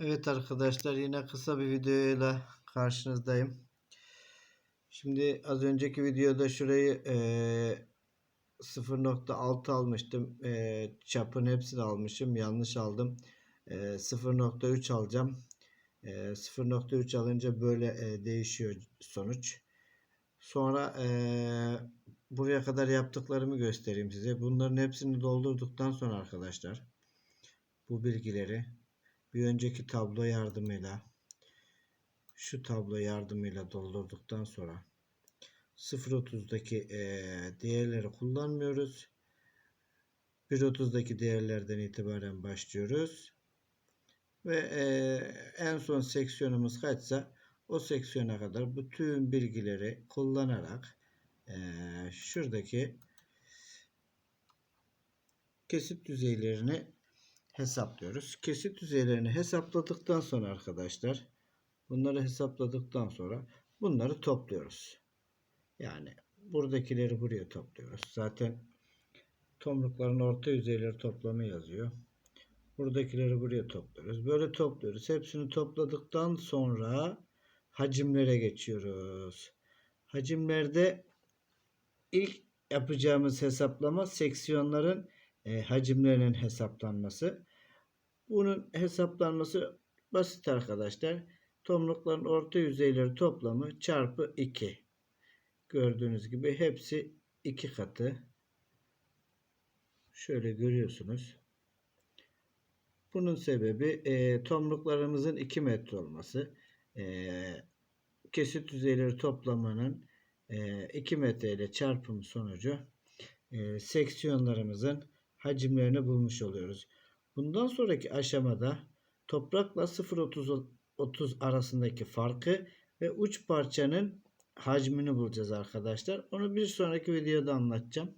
Evet arkadaşlar yine kısa bir videoyla karşınızdayım. Şimdi az önceki videoda şurayı eee 0.6 almıştım. Eee çapın hepsini almışım. Yanlış aldım. Eee 0.3 alacağım. Eee 0.3 alınca böyle eee, değişiyor sonuç. Sonra eee, buraya kadar yaptıklarımı göstereyim size. Bunların hepsini doldurduktan sonra arkadaşlar bu bilgileri bir önceki tablo yardımıyla şu tablo yardımıyla doldurduktan sonra 0.30'daki eee, değerleri kullanmıyoruz. 1.30'daki değerlerden itibaren başlıyoruz. Ve eee, en son seksiyonumuz kaçsa o seksiyona kadar bütün bilgileri kullanarak eee, şuradaki kesit düzeylerini hesaplıyoruz. Kesit düzeylerini hesapladıktan sonra arkadaşlar bunları hesapladıktan sonra bunları topluyoruz. Yani buradakileri buraya topluyoruz. Zaten tomrukların orta yüzeyleri toplamı yazıyor. Buradakileri buraya topluyoruz. Böyle topluyoruz. Hepsini topladıktan sonra hacimlere geçiyoruz. Hacimlerde ilk yapacağımız hesaplama seksiyonların e, hacimlerinin hesaplanması. Bunun hesaplanması basit arkadaşlar. Tomrukların orta yüzeyleri toplamı çarpı 2. Gördüğünüz gibi hepsi 2 katı. Şöyle görüyorsunuz. Bunun sebebi e, tomruklarımızın 2 metre olması. E, kesit düzeyleri toplamanın e, 2 metre ile çarpım sonucu e, seksiyonlarımızın hacimlerini bulmuş oluyoruz. Bundan sonraki aşamada toprakla 0.30 30 arasındaki farkı ve uç parçanın hacmini bulacağız arkadaşlar. Onu bir sonraki videoda anlatacağım.